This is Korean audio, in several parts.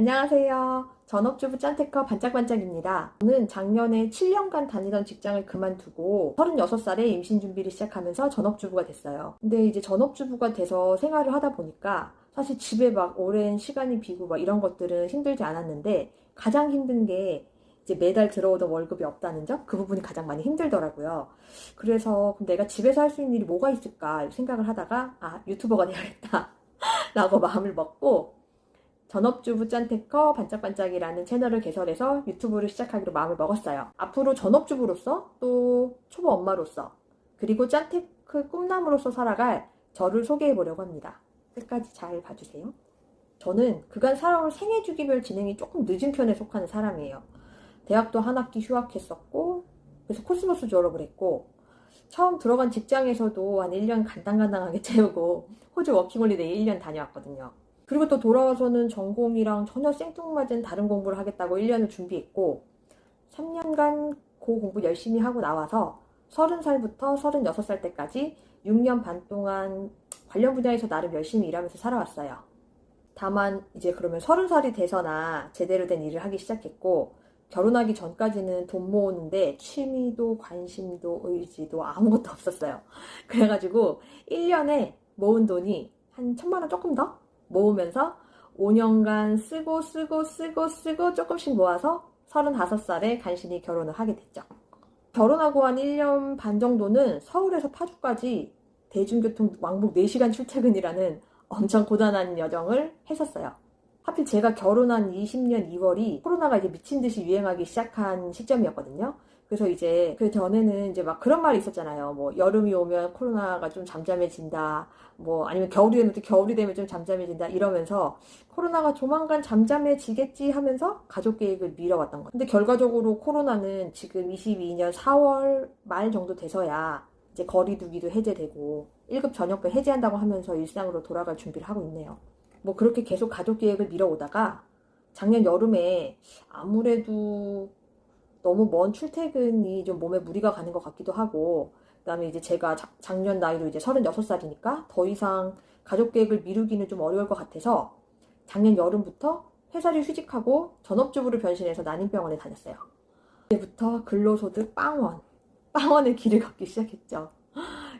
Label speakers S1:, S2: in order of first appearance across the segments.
S1: 안녕하세요. 전업주부 짠테커 반짝반짝입니다. 저는 작년에 7년간 다니던 직장을 그만두고 36살에 임신 준비를 시작하면서 전업주부가 됐어요. 근데 이제 전업주부가 돼서 생활을 하다 보니까 사실 집에 막 오랜 시간이 비고 막 이런 것들은 힘들지 않았는데 가장 힘든 게 이제 매달 들어오던 월급이 없다는 점? 그 부분이 가장 많이 힘들더라고요. 그래서 내가 집에서 할 수 있는 일이 뭐가 있을까 생각을 하다가 아, 유튜버가 돼야겠다. 라고 마음을 먹고 전업주부 짠테커 반짝반짝이라는 채널을 개설해서 유튜브를 시작하기로 마음을 먹었어요. 앞으로 전업주부로서 또 초보 엄마로서 그리고 짠테크 꿈남으로서 살아갈 저를 소개해 보려고 합니다. 끝까지 잘 봐주세요. 저는 그간 살아온 생애 주기별 진행이 조금 늦은 편에 속하는 사람이에요. 대학도 한 학기 휴학했었고 그래서 코스모스 졸업을 했고 처음 들어간 직장에서도 한 1년 간당간당하게 채우고 호주 워킹홀리데이 1년 다녀왔거든요. 그리고 또 돌아와서는 전공이랑 전혀 생뚱맞은 다른 공부를 하겠다고 1년을 준비했고 3년간 그 공부 열심히 하고 나와서 30살부터 36살 때까지 6년 반 동안 관련 분야에서 나름 열심히 일하면서 살아왔어요. 다만 이제 그러면 30살이 돼서나 제대로 된 일을 하기 시작했고 결혼하기 전까지는 돈 모으는데 취미도 관심도 의지도 아무것도 없었어요. 그래가지고 1년에 모은 돈이 한 천만 원 조금 더 모으면서 5년간 쓰고 쓰고 쓰고 쓰고 조금씩 모아서 35살에 간신히 결혼을 하게 됐죠. 결혼하고 한 1년 반 정도는 서울에서 파주까지 대중교통 왕복 4시간 출퇴근이라는 엄청 고단한 여정을 했었어요. 하필 제가 결혼한 20년 2월이 코로나가 이제 미친 듯이 유행하기 시작한 시점이었거든요. 그래서 이제 그 전에는 이제 막 그런 말이 있었잖아요. 뭐 여름이 오면 코로나가 좀 잠잠해진다. 뭐 아니면 겨울이 되면 또 겨울이 되면 좀 잠잠해진다 이러면서 코로나가 조만간 잠잠해지겠지 하면서 가족 계획을 미뤄왔던 거예요. 근데 결과적으로 코로나는 지금 22년 4월 말 정도 돼서야 이제 거리두기도 해제되고 1급 전역도 해제한다고 하면서 일상으로 돌아갈 준비를 하고 있네요. 뭐 그렇게 계속 가족 계획을 미뤄오다가 작년 여름에 아무래도 너무 먼 출퇴근이 좀 몸에 무리가 가는 것 같기도 하고 그다음에 이제 제가 자- 작년 나이로 이제 36살이니까 더 이상 가족 계획을 미루기는 좀 어려울 것 같아서 작년 여름부터 회사를 휴직하고 전업주부로 변신해서 난임병원에 다녔어요. 그때부터 근로소득 빵원, 빵원의 길을 걷기 시작했죠.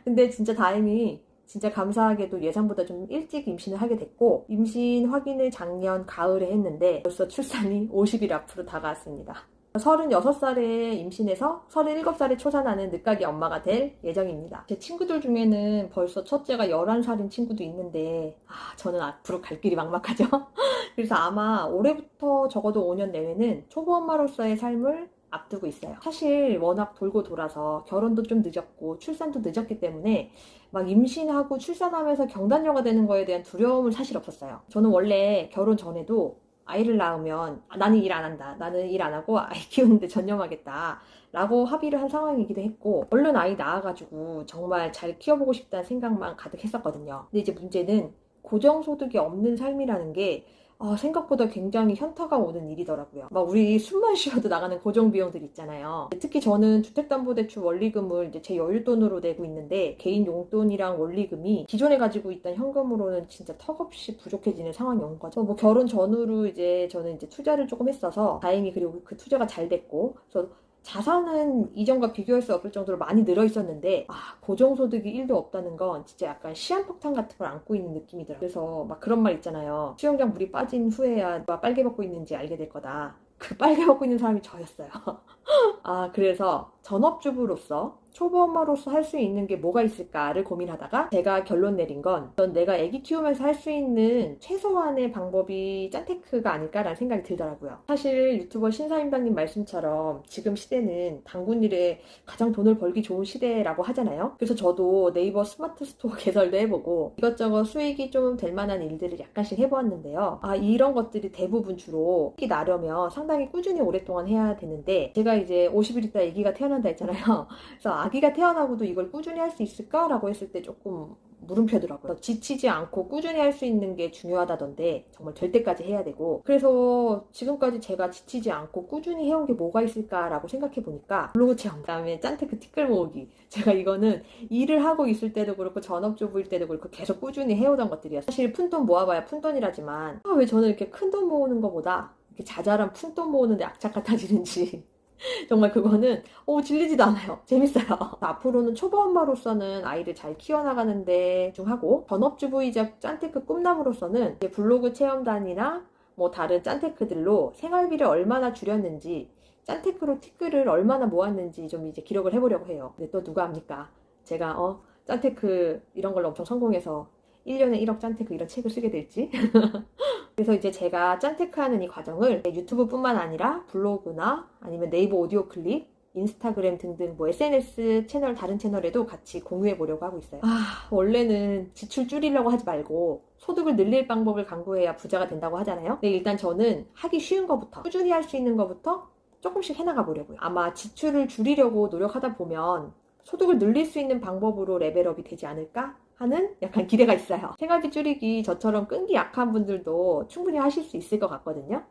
S1: 근데 진짜 다행히 진짜 감사하게도 예상보다 좀 일찍 임신을 하게 됐고 임신 확인을 작년 가을에 했는데 벌써 출산이 50일 앞으로 다가왔습니다. 36살에 임신해서 37살에 초산하는 늦가기 엄마가 될 예정입니다. 제 친구들 중에는 벌써 첫째가 11살인 친구도 있는데 아, 저는 앞으로 갈 길이 막막하죠. 그래서 아마 올해부터 적어도 5년 내외는 초보 엄마로서의 삶을 앞두고 있어요. 사실 워낙 돌고 돌아서 결혼도 좀 늦었고 출산도 늦었기 때문에 막 임신하고 출산하면서 경단녀가 되는 거에 대한 두려움은 사실 없었어요. 저는 원래 결혼 전에도 아이를 낳으면 아, 나는 일 안 한다. 나는 일 안 하고 아이 키우는데 전념하겠다. 라고 합의를 한 상황이기도 했고 얼른 아이 낳아가지고 정말 잘 키워보고 싶다는 생각만 가득했었거든요. 근데 이제 문제는 고정소득이 없는 삶이라는 게 아, 생각보다 굉장히 현타가 오는 일이더라고요. 막 우리 숨만 쉬어도 나가는 고정 비용들 있잖아요. 특히 저는 주택담보대출 원리금을 이제 제 여윳돈으로 내고 있는데 개인 용돈이랑 원리금이 기존에 가지고 있던 현금으로는 진짜 턱없이 부족해지는 상황이 온 거죠. 뭐 결혼 전후로 이제 저는 이제 투자를 조금 했어서 다행히 그리고 그 투자가 잘 됐고 그래서 자산은 이전과 비교할 수 없을 정도로 많이 늘어 있었는데 아 고정소득이 1도 없다는 건 진짜 약간 시한폭탄 같은 걸 안고 있는 느낌이 들어요. 그래서 막 그런 말 있잖아요. 수영장 물이 빠진 후에야 누가 빨개 벗고 있는지 알게 될 거다. 그 빨개 벗고 있는 사람이 저였어요. 아 그래서 전업주부로서 초보 엄마로서 할 수 있는 게 뭐가 있을까를 고민하다가 제가 결론 내린 건전 내가 아기 키우면서 할 수 있는 최소한의 방법이 짠테크가 아닐까라는 생각이 들더라고요. 사실 유튜버 신사임당님 말씀처럼 지금 시대는 당군 일에 가장 돈을 벌기 좋은 시대라고 하잖아요. 그래서 저도 네이버 스마트 스토어 개설도 해보고 이것저것 수익이 좀 될 만한 일들을 약간씩 해보았는데요. 아 이런 것들이 대부분 주로 수익이 나려면 상당히 꾸준히 오랫동안 해야 되는데 제가 이제 50일 있다 아기가 태어난다 했잖아요. 그래서 아기가 태어나고도 이걸 꾸준히 할 수 있을까라고 했을 때 조금 물음표더라고요. 지치지 않고 꾸준히 할 수 있는 게 중요하다던데 정말 될 때까지 해야 되고 그래서 지금까지 제가 지치지 않고 꾸준히 해온 게 뭐가 있을까라고 생각해 보니까 블로그 체험 그다음에 짠테크 티끌 모으기 제가 이거는 일을 하고 있을 때도 그렇고 전업주부일 때도 그렇고 계속 꾸준히 해오던 것들이었어요. 사실 푼돈 모아봐야 푼돈이라지만 아, 왜 저는 이렇게 큰 돈 모으는 것보다 이렇게 자잘한 푼돈 모으는데 악착 같아지는지 정말 그거는 오 질리지도 않아요. 재밌어요. 앞으로는 초보 엄마로서는 아이를 잘 키워나가는데 중 하고 전업주부이자 짠테크 꿈나무로서는 이제 블로그 체험단이나 뭐 다른 짠테크들로 생활비를 얼마나 줄였는지 짠테크로 티끌을 얼마나 모았는지 좀 이제 기록을 해보려고 해요. 근데 또 누가 합니까? 제가 어 짠테크 이런 걸로 엄청 성공해서 1년에 1억 짠테크 이런 책을 쓰게 될지 그래서 이제 제가 짠테크 하는 이 과정을 유튜브뿐만 아니라 블로그나 아니면 네이버 오디오 클립, 인스타그램 등등 뭐 SNS 채널 다른 채널에도 같이 공유해 보려고 하고 있어요. 아, 원래는 지출 줄이려고 하지 말고 소득을 늘릴 방법을 강구해야 부자가 된다고 하잖아요. 근데 일단 저는 하기 쉬운 것부터 꾸준히 할 수 있는 것부터 조금씩 해나가 보려고요. 아마 지출을 줄이려고 노력하다 보면 소득을 늘릴 수 있는 방법으로 레벨업이 되지 않을까 하는 약간 기대가 있어요. 생활비 줄이기 저처럼 끈기 약한 분들도 충분히 하실 수 있을 것 같거든요.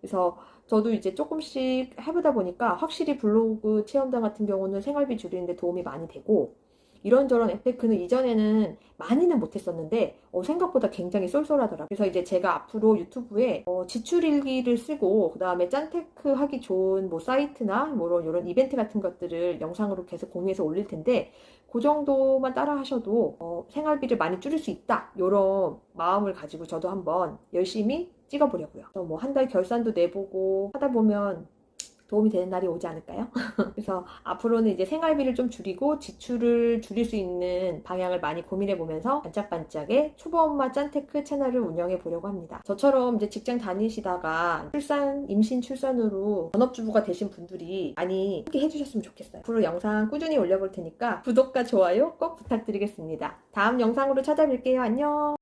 S1: 그래서 저도 이제 조금씩 해보다 보니까 확실히 블로그 체험단 같은 경우는 생활비 줄이는데 도움이 많이 되고 이런저런 에페크는 이전에는 많이는 못했었는데 어, 생각보다 굉장히 쏠쏠하더라고요. 그래서 이제 제가 앞으로 유튜브에 어, 지출일기를 쓰고 그 다음에 짠테크 하기 좋은 뭐 사이트나 뭐 이런 이벤트 같은 것들을 영상으로 계속 공유해서 올릴 텐데 그 정도만 따라 하셔도 어, 생활비를 많이 줄일 수 있다 이런 마음을 가지고 저도 한번 열심히 찍어보려고요. 뭐 한 달 결산도 내보고 하다 보면 도움이 되는 날이 오지 않을까요? 그래서 앞으로는 이제 생활비를 좀 줄이고 지출을 줄일 수 있는 방향을 많이 고민해 보면서 반짝반짝의 초보 엄마 짠테크 채널을 운영해 보려고 합니다. 저처럼 이제 직장 다니시다가 출산, 임신 출산으로 전업주부가 되신 분들이 많이 함께 해주셨으면 좋겠어요. 앞으로 영상 꾸준히 올려볼 테니까 구독과 좋아요 꼭 부탁드리겠습니다. 다음 영상으로 찾아뵐게요. 안녕!